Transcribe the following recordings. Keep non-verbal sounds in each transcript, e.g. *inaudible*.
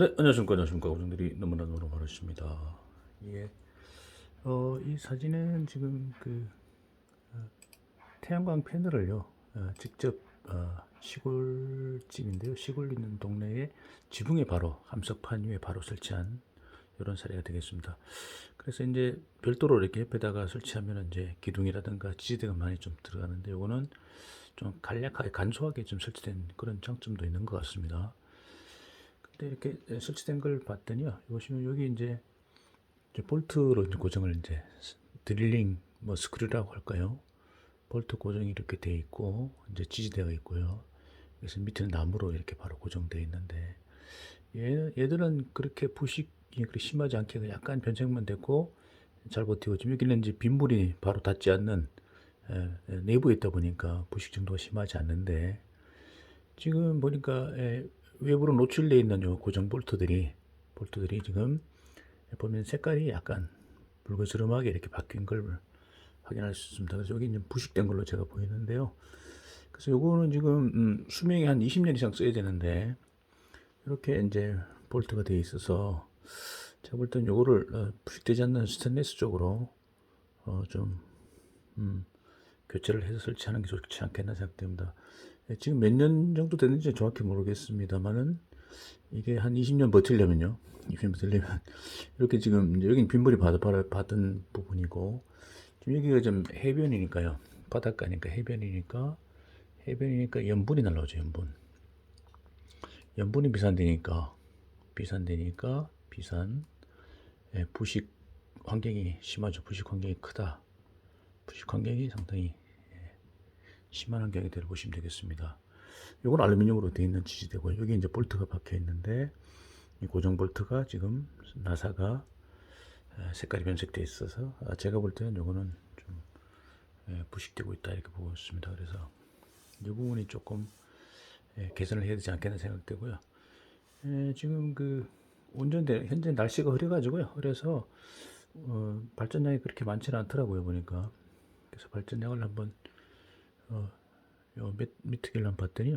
네, 안녕하십니까, 안녕하십니까. 고정들이 너무나 너무 많으십니다. 이게, 어, 이 사진은 지금 그, 어, 태양광 패널을요, 어, 직접, 어, 시골집인데요. 시골 있는 동네에 지붕에 바로, 함석판 위에 바로 설치한 이런 사례가 되겠습니다. 그래서 이제 별도로 이렇게 옆에다가 설치하면 이제 기둥이라든가 지지대가 많이 좀 들어가는데, 요거는 좀 간략하게, 간소하게 좀 설치된 그런 장점도 있는 것 같습니다. 근데 이렇게 설치된 걸 봤더니요. 보시면 여기 이제, 볼트로 이제 고정을 이제 스- 드릴링 뭐 스크류라고 할까요? 볼트 고정이 이렇게 돼 있고 이제 지지대가 있고요. 그래서 밑에는 나무로 이렇게 바로 고정되어 있는데 얘, 얘들은 그렇게 부식이 그렇게 심하지 않게 약간 변색만 됐고 잘 버티고 지금 여기는 이제 빗물이 바로 닿지 않는 에, 에, 내부에 있다 보니까 부식 정도가 심하지 않는데 지금 보니까 에, 외부로 노출되어 있는 요 고정 볼트들이 볼트들이 지금 보면 색깔이 약간 붉은스름하게 이렇게 바뀐 걸 확인할 수 있습니다. 그래서 여기 이제 부식된 걸로 제가 보이는데요. 그래서 요거는 지금 음, 수명이 한 20년 이상 써야 되는데 이렇게 이제 볼트가 되어 있어서 제가 볼 땐 요거를 어, 부식되지 않는 스테인리스 쪽으로 어, 좀 음, 교체를 해서 설치하는 게 좋지 않겠나 생각됩니다. 예, 지금 몇 년 정도 됐는지 정확히 모르겠습니다만은 이게 한 20년 버틸려면요. 20년 버틸려면 *laughs* 이렇게 지금 받, 받, 받은 부분이고 지금 여기가 좀 해변이니까요. 바닷가니까 해변이니까 해변이니까 염분이 날라오죠. 염분. 염분이 비산되니까 비산되니까 비산 예, 부식 환경이 심하죠. 부식 환경이 크다. 부식 환경이 상당히 심한 환경이 되어 보시면 되겠습니다. 이건 알루미늄으로 되어 있는 지지대고요. 여기 이제 볼트가 박혀 있는데 이 고정 볼트가 지금 나사가 에, 색깔이 변색되어 있어서 아, 제가 볼 때는 이거는 좀 에, 부식되고 있다 이렇게 보고 있습니다. 그래서 이 부분이 조금 에, 개선을 해야 되지 않겠나 생각되고요. 에, 지금 그 운전대 현재 날씨가 흐려가지고요. 그래서 어, 발전량이 그렇게 많지는 않더라고요 보니까 그래서 발전량을 한번 어, 요 미- 미트기를 봤더니요.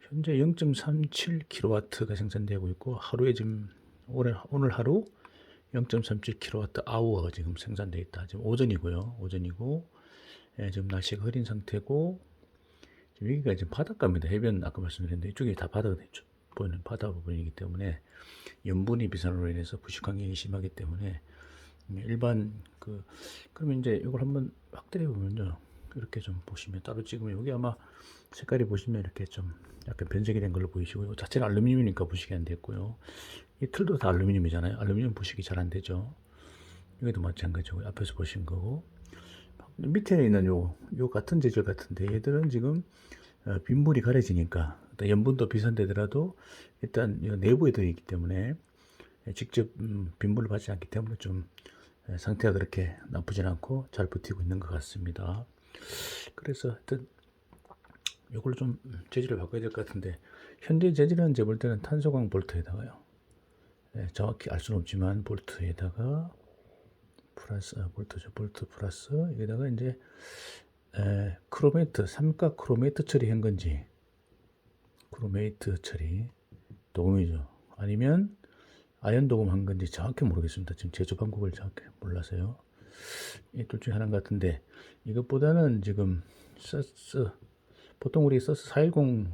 현재 0.37kW가 생산되고 있고 하루에 지금 오늘 오늘 하루 0.37kW 아워가 지금 생산되어 있다. 지금 오전이고요. 오전이고 예, 지금 날씨가 흐린 상태고 지금 여기가 지금 바닷가입니다. 해변 아까 말씀드렸는데 이쪽이 다 바다가 되죠. 보이는 바다 부분이기 때문에 염분이 비산으로 인해서 부식 환경이 심하기 때문에 일반 그 그러면 이제 이걸 한번 확대해 보면요. 이렇게 좀 보시면 따로 찍으면 여기 아마 색깔이 보시면 이렇게 좀 약간 변색이 된 걸로 보이시고요. 자체는 알루미늄이니까 부식이 안 됐고요. 이 틀도 다 알루미늄이잖아요. 알루미늄 부식이 잘 안 되죠. 여기도 마찬가지고 앞에서 보신 거고 밑에 있는 요, 요 같은 재질 같은데 얘들은 지금 어, 빗물이 가려지니까 어떤 염분도 비산되더라도 일단 이 내부에 들어 있기 때문에 직접 음, 빗물을 받지 않기 때문에 좀 에, 상태가 그렇게 나쁘진 않고 잘 버티고 있는 것 같습니다. 그래서 하여튼 이걸 좀 재질을 바꿔야 될 것 같은데 현재 재질은 제볼 때는 탄소광 볼트에다가요. 예, 정확히 알 수는 없지만 볼트에다가 플러스 아, 볼트죠. 볼트 플러스 여기다가 이제 에, 크로메이트 삼각 크로메이트 처리한 건지 크로메이트 처리 도금이죠. 아니면 아연 도금한 건지 정확히 모르겠습니다. 지금 제조 방법을 정확히 몰라서요. 이둘 중에 하나인 것 같은데 이것보다는 지금 서스 보통 우리 서스 410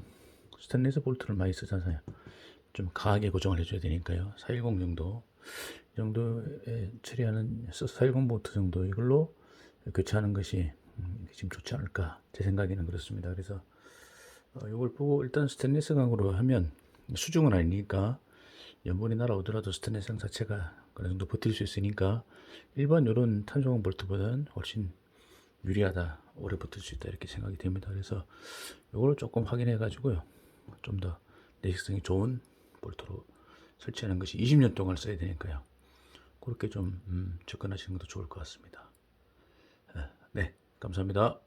스테인리스 볼트를 많이 쓰잖아요. 좀 강하게 고정을 해줘야 되니까요. 410 정도 이 정도에 처리하는 서스 410 볼트 정도 이걸로 교체하는 것이 음, 지금 좋지 않을까 제 생각에는 그렇습니다. 그래서 어, 이걸 보고 일단 스테인리스 강으로 하면 수중은 아니니까 염분이 날아오더라도 스테인리스 강 자체가 어느 정도 버틸 수 있으니까 일반 이런 탄소광 볼트보다는 훨씬 유리하다 오래 버틸 수 있다 이렇게 생각이 됩니다. 그래서 이걸 조금 확인해 가지고요 좀 더 내식성이 좋은 볼트로 설치하는 것이 20년 동안 써야 되니까요 그렇게 좀 음, 접근하시는 것도 좋을 것 같습니다. 아, 네 감사합니다.